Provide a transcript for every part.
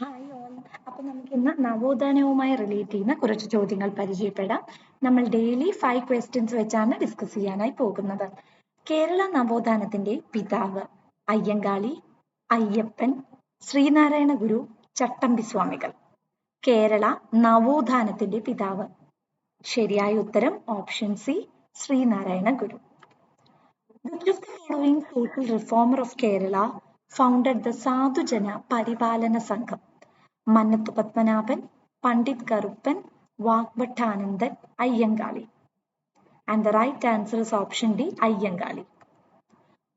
Hi all അപ്പൊ നമുക്ക് ഇന്ന് നവോത്ഥാനവുമായി റിലേറ്റ് ചെയ്യുന്ന കുറച്ച് ചോദ്യങ്ങൾ പരിചയപ്പെടാം. നമ്മൾ ഡെയിലി ഫൈവ് ക്വസ്റ്റ്യൻസ് വെച്ചാണ് ഡിസ്കസ് ചെയ്യാനായി പോകുന്നത്. കേരള നവോത്ഥാനത്തിന്റെ പിതാവ് അയ്യങ്കാളി അയ്യപ്പൻ ശ്രീനാരായണ ഗുരു ചട്ടമ്പി സ്വാമികൾ. കേരള നവോത്ഥാനത്തിന്റെ പിതാവ്. ശരിയായ ഉത്തരം option C Sree Narayana Guru. Which of the following social reformer of Kerala founded the Sadhujana Paripalana Sangham Mannath Padmanabhan Pandit Karuppan Vagbhatanandan Ayyankali and the right answer is option D Ayyankali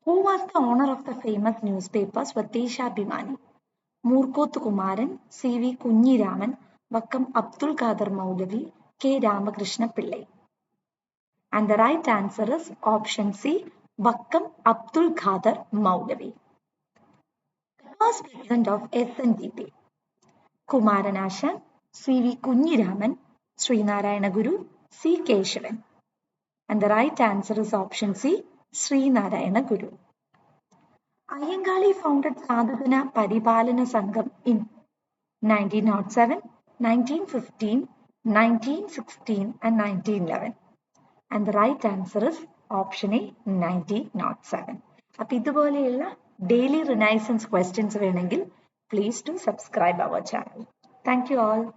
who was the owner of the famous newspaper Swadeshabhimani Moorkoth Kumaran C V Kunhiraman Vakkom Abdul Khader Moulavi K Ramakrishna Pillai and the right answer is option C Vakkom Abdul Khader Moulavi was president of SNDP Kumaranasan C V Kunjiraman Sree Narayana Guru C Kesavan. And the right answer is option C Sree Narayana Guru. Ayyankali founded Sadhudina Paripalana Sangham in 1907 1915 1916 and 1911 and the right answer is option A nineteen nought seven അപ്പൊ ഇതുപോലെയുള്ള daily renaissance questions വേണമെങ്കിൽ Please do subscribe our channel. Thank you all.